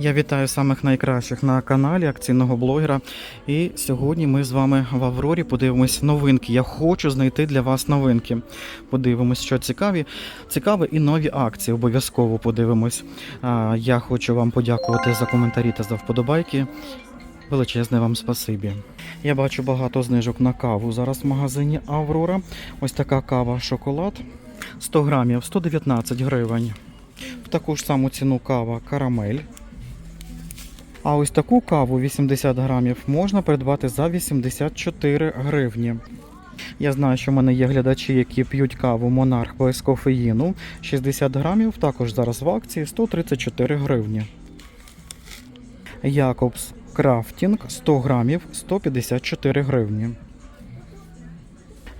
Я вітаю самих найкращих на каналі акційного блогера. І сьогодні ми з вами в Аврорі подивимось новинки. Я хочу знайти для вас новинки. Подивимось, що цікаві. Цікаві і нові акції. Обов'язково подивимось. Я хочу вам подякувати за коментарі та за вподобайки. Величезне вам спасибі. Я бачу багато знижок на каву зараз в магазині Аврора. Ось така кава шоколад 100 грамів 119 гривень. В таку ж саму ціну кава карамель. А ось таку каву 80 грамів можна придбати за 84 гривні. Я знаю, що в мене є глядачі, які п'ють каву Монарх без кофеїну. 60 грамів також зараз в акції 134 гривні. Якобс Крафтінг 100 грамів 154 гривні.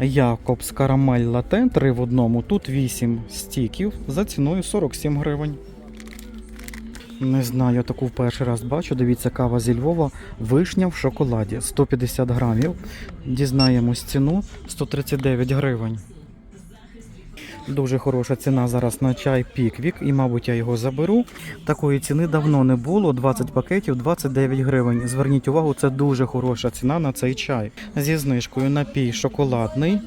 Якобс Карамель Лате 3 в одному. Тут 8 стіків за ціною 47 гривень. Не знаю, таку в перший раз бачу. Дивіться, кава зі Львова. Вишня в шоколаді 150 грамів. Дізнаємось ціну 139 гривень. Дуже хороша ціна зараз на чай Піквік, і, мабуть, я його заберу. Такої ціни давно не було. 20 пакетів 29 гривень. Зверніть увагу, це дуже хороша ціна на цей чай. Зі знижкою напій шоколадний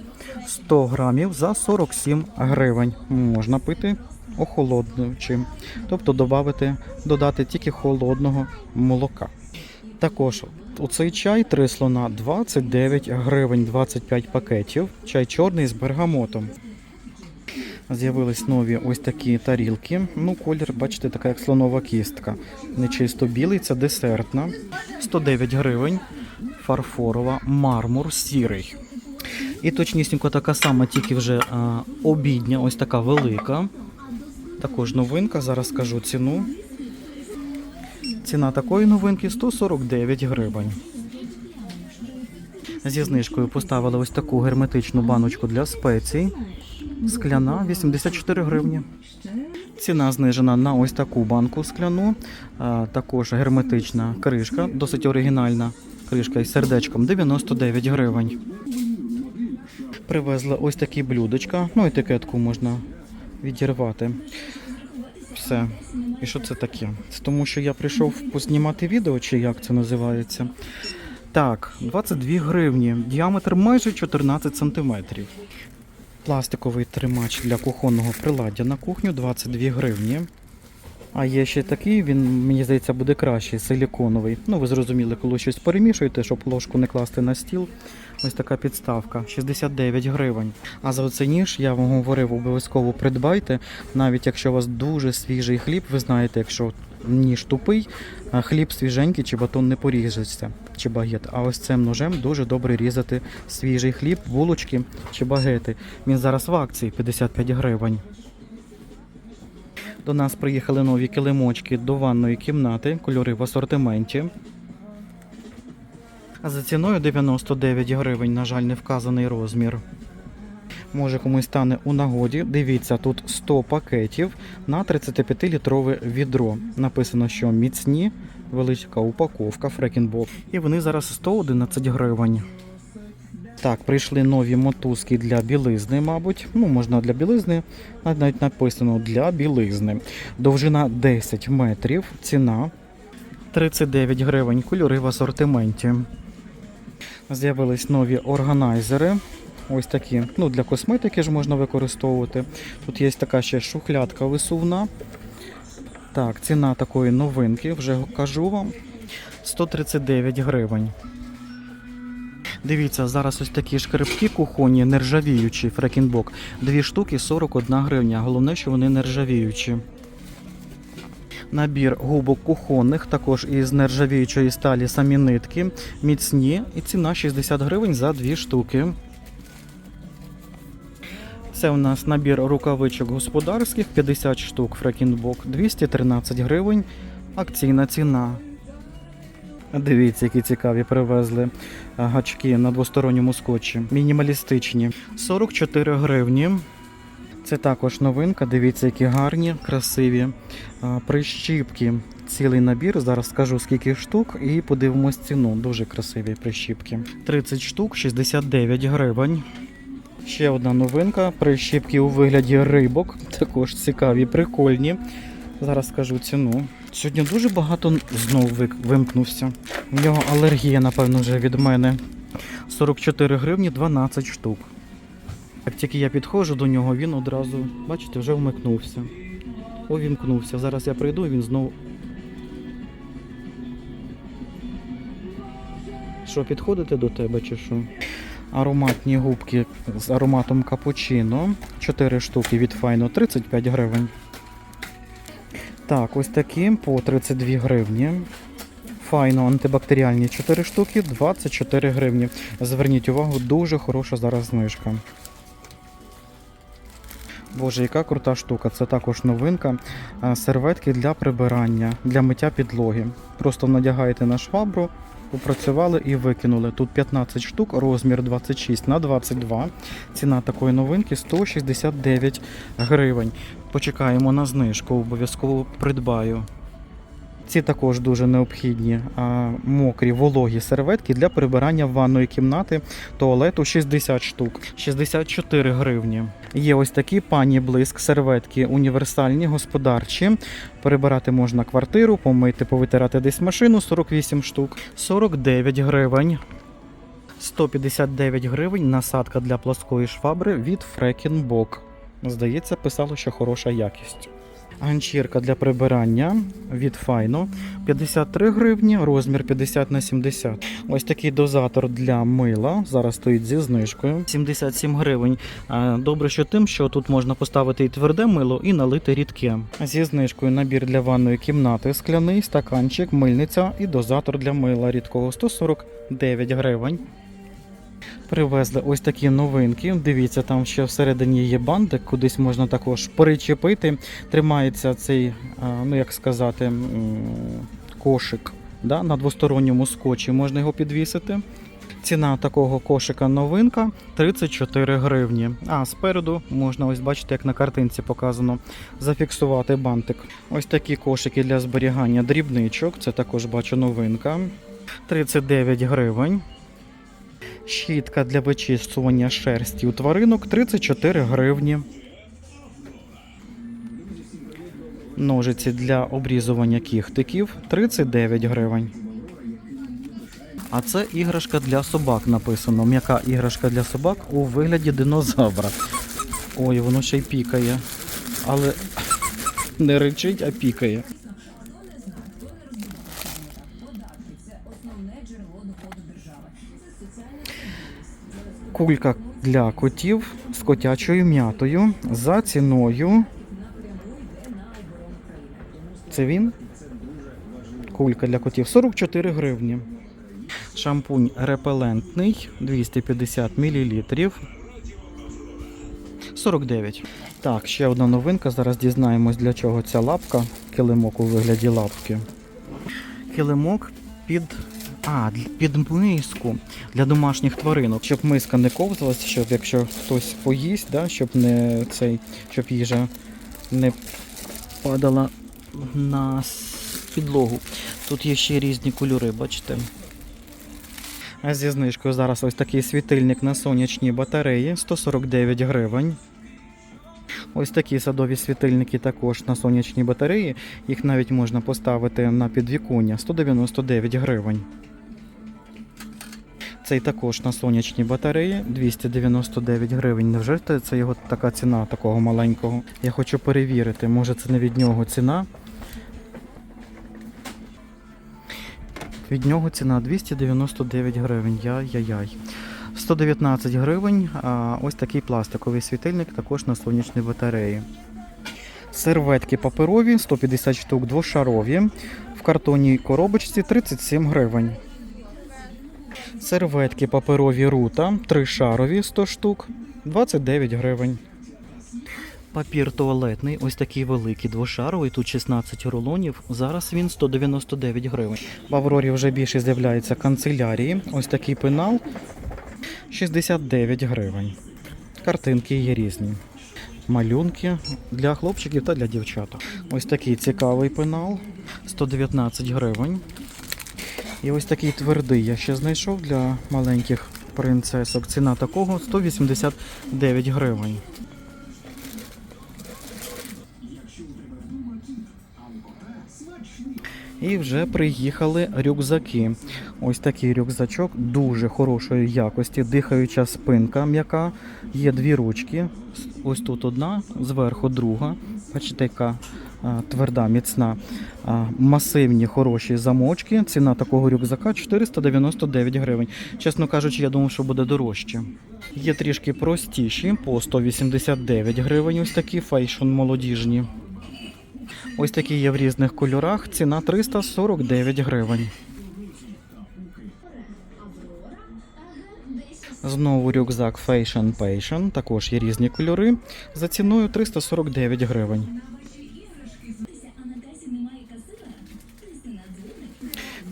100 грамів за 47 гривень. Можна пити охолоджуючим, тобто додати, додати тільки холодного молока. Також у цей чай три слона 29 гривень 25 пакетів. Чай чорний з бергамотом. З'явились нові ось такі тарілки. Ну, колір, бачите, така як слонова кістка. Не чисто білий, це десертна. 109 гривень. Фарфорова, мармур сірий. І точнісінько така сама, тільки вже а, обідня, ось така велика. Також новинка, зараз скажу ціну. Ціна такої новинки 149 гривень. Зі знижкою поставили ось таку герметичну баночку для спецій. Скляна 84 гривні. Ціна знижена на ось таку банку скляну. Також герметична кришка, досить оригінальна кришка із сердечком 99 гривень. Привезли ось такі блюдечка. Ну, етикетку можна відірвати. Все. І що це таке? Це тому, що я прийшов познімати відео, чи як це називається. Так, 22 гривні, діаметр майже 14 сантиметрів. Пластиковий тримач для кухонного приладдя на кухню 22 гривні. А є ще такий, він, мені здається, буде кращий, силіконовий. Ну, ви зрозуміли, коли щось перемішуєте, щоб ложку не класти на стіл. Ось така підставка 69 гривень. А за оцей ніж я вам говорив, обов'язково придбайте. Навіть якщо у вас дуже свіжий хліб, ви знаєте, якщо ніж тупий, хліб свіженький чи батон не поріжеться, чи багет. А ось цим ножем дуже добре різати свіжий хліб, булочки чи багети. Він зараз в акції 55 гривень. До нас приїхали нові килимочки до ванної кімнати, кольори в асортименті. А за ціною 99 гривень, на жаль, не вказаний розмір. Може комусь стане у нагоді. Дивіться, тут 100 пакетів на 35-літрове відро. Написано, що міцні, велика упаковка, фрекінбок. І вони зараз 111 гривень. Так, прийшли нові мотузки для білизни, мабуть. Ну, можна для білизни, навіть написано для білизни. Довжина 10 метрів, ціна 39 гривень, кольори в асортименті. З'явились нові органайзери. Ось такі, ну для косметики ж можна використовувати. Тут є така ще шухлядка висувна. Так, ціна такої новинки, вже кажу вам, 139 гривень. Дивіться, зараз ось такі шкребки кухонні, нержавіючі, фрекінбок. Дві штуки 41 гривня. Головне, що вони нержавіючі. Набір губок кухонних, також із нержавіючої сталі самі нитки, міцні, і ціна 60 гривень за дві штуки. Це у нас набір рукавичок господарських 50 штук фрекінбок 213 гривень. Акційна ціна. Дивіться, які цікаві привезли гачки на двосторонньому скотчі. Мінімалістичні. 44 гривні. Це також новинка. Дивіться, які гарні, красиві а, прищіпки. Цілий набір. Зараз скажу скільки штук і подивимось ціну. Дуже красиві прищіпки. 30 штук, 69 гривень. Ще одна новинка. Прищіпки у вигляді рибок. Також цікаві, прикольні. Зараз скажу ціну. Сьогодні дуже багато знов вимкнувся. У нього алергія, напевно, вже від мене. 44 гривні 12 штук. Як тільки я підходжу до нього, він одразу, бачите, вже вмикнувся. Увімкнувся. Зараз я прийду і він знову. Що, підходити до тебе чи що? Ароматні губки з ароматом капучино. 4 штуки від Файно 35 гривень. Так, ось такі по 32 гривні. Файно антибактеріальні 4 штуки, 24 гривні. Зверніть увагу, дуже хороша зараз знижка. Боже, яка крута штука. Це також новинка. Серветки для прибирання, для миття підлоги. Просто надягаєте на швабру, попрацювали і викинули. Тут 15 штук, розмір 26 на 22. Ціна такої новинки 169 гривень. Почекаємо на знижку, обов'язково придбаю. Ці також дуже необхідні а, мокрі вологі серветки для прибирання ванної кімнати туалету 60 штук, 64 гривні. Є ось такі пані блиск серветки універсальні, господарчі. Перебирати можна квартиру, помити, повитирати десь машину 48 штук, 49 гривень. 159 гривень насадка для плоскої швабри від Фрекінбок. Здається, писало, що хороша якість. Ганчірка для прибирання від Файно 53 гривні, розмір 50 на 70. Ось такий дозатор для мила. Зараз стоїть зі знижкою. 77 гривень. Добре, що тим, що тут можна поставити і тверде мило, і налити рідке. Зі знижкою набір для ванної кімнати, скляний, стаканчик, мильниця і дозатор для мила рідкого 149 гривень. Привезли ось такі новинки. Дивіться, там ще всередині є бантик, кудись можна також причепити. Тримається цей, ну як сказати, кошик да, на двосторонньому скотчі. Можна його підвісити. Ціна такого кошика новинка 34 гривні. А спереду можна, ось бачите, як на картинці показано, зафіксувати бантик. Ось такі кошики для зберігання дрібничок. Це також бачу новинка. 39 гривень. Щітка для вичісування шерсті у тваринок 34 гривні. Ножиці для обрізування кіхтиків 39 гривень. А це іграшка для собак написано. М'яка іграшка для собак у вигляді динозавра. Ой, воно ще й пікає. Але не ричить, а пікає. Кулька для котів з котячою м'ятою за ціною. Це він? Кулька для котів 44 гривні. Шампунь репелентний 250 мл. 49. Так, ще одна новинка. Зараз дізнаємось, для чого ця лапка. Килимок у вигляді лапки. Килимок під. А, під миску для домашніх тваринок, щоб миска не ковзалась, щоб якщо хтось поїсть, да, щоб не цей, щоб їжа не падала на підлогу. Тут є ще різні кольори, бачите. А зі знижкою зараз ось такий світильник на сонячній батареї 149 гривень. Ось такі садові світильники також на сонячній батареї. Їх навіть можна поставити на підвіконня 199 гривень. Цей також на сонячній батареї 299 гривень. Невже це його така ціна такого маленького? Я хочу перевірити, може це не від нього ціна. Від нього ціна 299 гривень. Яй-яй-яй. 119 гривень. А ось такий пластиковий світильник також на сонячній батареї. Серветки паперові 150 штук двошарові. В картонній коробочці 37 гривень. Серветки паперові рута, тришарові 100 штук, 29 гривень. Папір туалетний, ось такий великий, двошаровий, тут 16 рулонів. Зараз він 199 гривень. В Аврорі вже більше з'являється канцелярії. Ось такий пенал 69 гривень. Картинки є різні. Малюнки для хлопчиків та для дівчаток. Ось такий цікавий пенал 119 гривень. І ось такий твердий я ще знайшов для маленьких принцесок. Ціна такого 189 гривень. І вже приїхали рюкзаки. Ось такий рюкзачок дуже хорошої якості, дихаюча спинка м'яка. Є дві ручки. Ось тут одна, зверху друга. Бачите, яка тверда, міцна. Масивні хороші замочки. Ціна такого рюкзака 499 гривень. Чесно кажучи, я думав, що буде дорожче. Є трішки простіші по 189 гривень. Ось такі фейшн молодіжні. Ось такі є в різних кольорах. Ціна 349 гривень. Знову рюкзак Fashion Passion. Також є різні кольори. За ціною 349 гривень.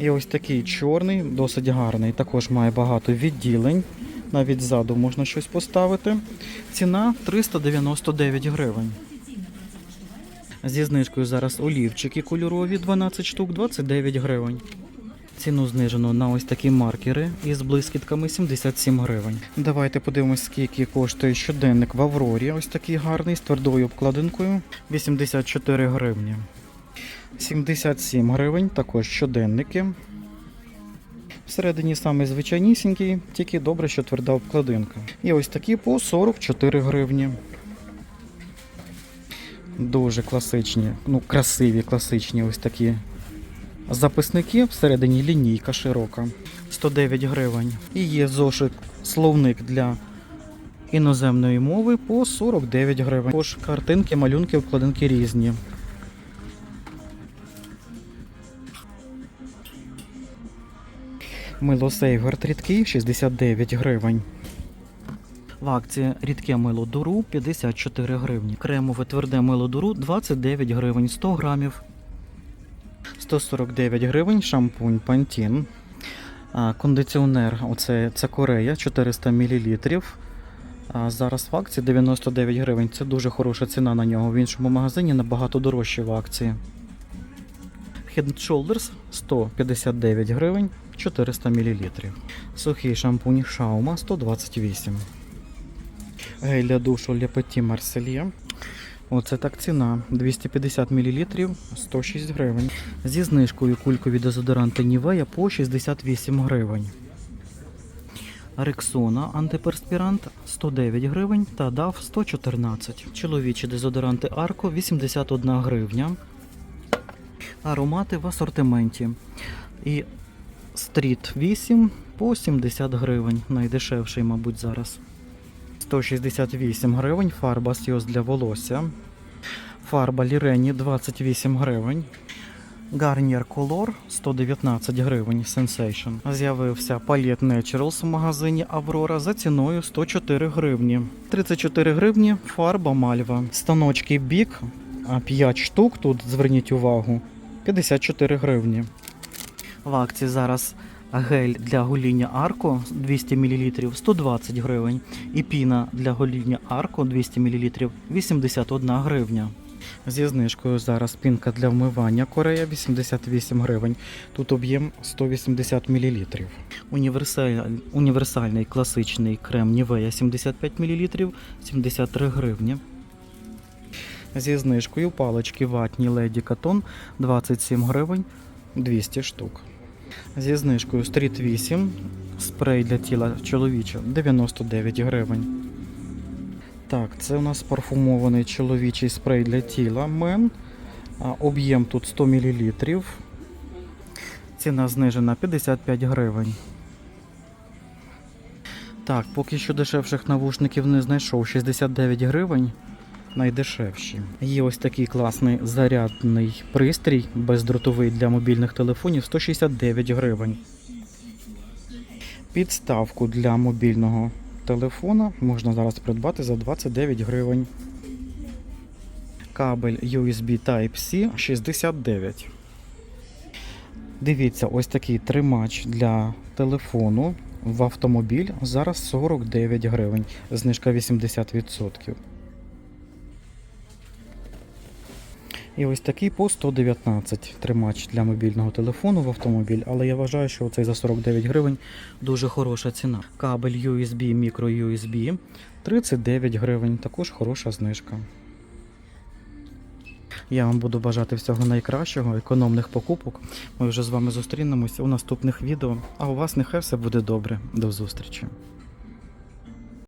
І ось такий чорний, досить гарний. Також має багато відділень. Навіть ззаду можна щось поставити. Ціна 399 гривень. Зі знижкою зараз олівчики кольорові 12 штук, 29 гривень. Ціну знижено на ось такі маркери із блискітками 77 гривень. Давайте подивимось, скільки коштує щоденник в Аврорі. Ось такий гарний з твердою обкладинкою 84 гривні. 77 гривень, також щоденники. Всередині саме звичайнісінький, тільки добре, що тверда обкладинка. І ось такі по 44 гривні. Дуже класичні, ну красиві, класичні ось такі записники. Всередині лінійка широка. 109 гривень. І є зошит словник для іноземної мови по 49 гривень. Також картинки, малюнки, обкладинки різні. Мило Сейфгард рідкий 69 гривень. В акції рідке мило дуру 54 гривні. Кремове тверде мило дуру 29 гривень 100 грамів. 149 гривень шампунь. А, кондиціонер, оце це Корея 400 мл. Зараз в акції 99 гривень. Це дуже хороша ціна на нього. В іншому магазині набагато дорожче в акції. Head Shoulders 159 гривень 400 мл. Сухий шампунь Шаума 128. Гель для душу Le Petit Marseille. Оце так ціна. 250 мл 106 гривень. Зі знижкою кулькові дезодоранти Нівея по 68 гривень. Рексона антиперспірант 109 гривень та DAF 114. Чоловічі дезодоранти Арко 81 гривня. Аромати в асортименті. І Стріт 8 по 70 гривень. Найдешевший, мабуть, зараз. 168 гривень. Фарба Сйоз для волосся. Фарба Лірені 28 гривень. Garnier Color 119 гривень Sensation. З'явився палет Naturals в магазині Аврора за ціною 104 гривні. 34 гривні фарба Мальва. Станочки Бік 5 штук. Тут зверніть увагу. 54 гривні. В акції зараз гель для гоління Арко 200 мл 120 гривень. І піна для гоління Арко 200 мл 81 гривня. Зі знижкою зараз пінка для вмивання Корея 88 гривень. Тут об'єм 180 мл. Універсаль... Універсальний класичний крем Нівея 75 мл 73 гривні. Зі знижкою палички ватні Леді Катон 27 гривень 200 штук. Зі знижкою Стріт 8, спрей для тіла чоловіча 99 гривень. Так, це у нас парфумований чоловічий спрей для тіла Мен. Об'єм тут 100 мл. Ціна знижена 55 гривень. Так, поки що дешевших навушників не знайшов 69 гривень. Найдешевші. Є ось такий класний зарядний пристрій бездротовий для мобільних телефонів 169 гривень. Підставку для мобільного телефона можна зараз придбати за 29 гривень. Кабель USB Type-C 69. Дивіться, ось такий тримач для телефону в автомобіль зараз 49 гривень. Знижка 80%. І ось такий по 119 тримач для мобільного телефону в автомобіль, але я вважаю, що цей за 49 гривень дуже хороша ціна. Кабель USB, мікро USB 39 гривень, також хороша знижка. Я вам буду бажати всього найкращого, економних покупок. Ми вже з вами зустрінемося у наступних відео. А у вас нехай все буде добре. До зустрічі!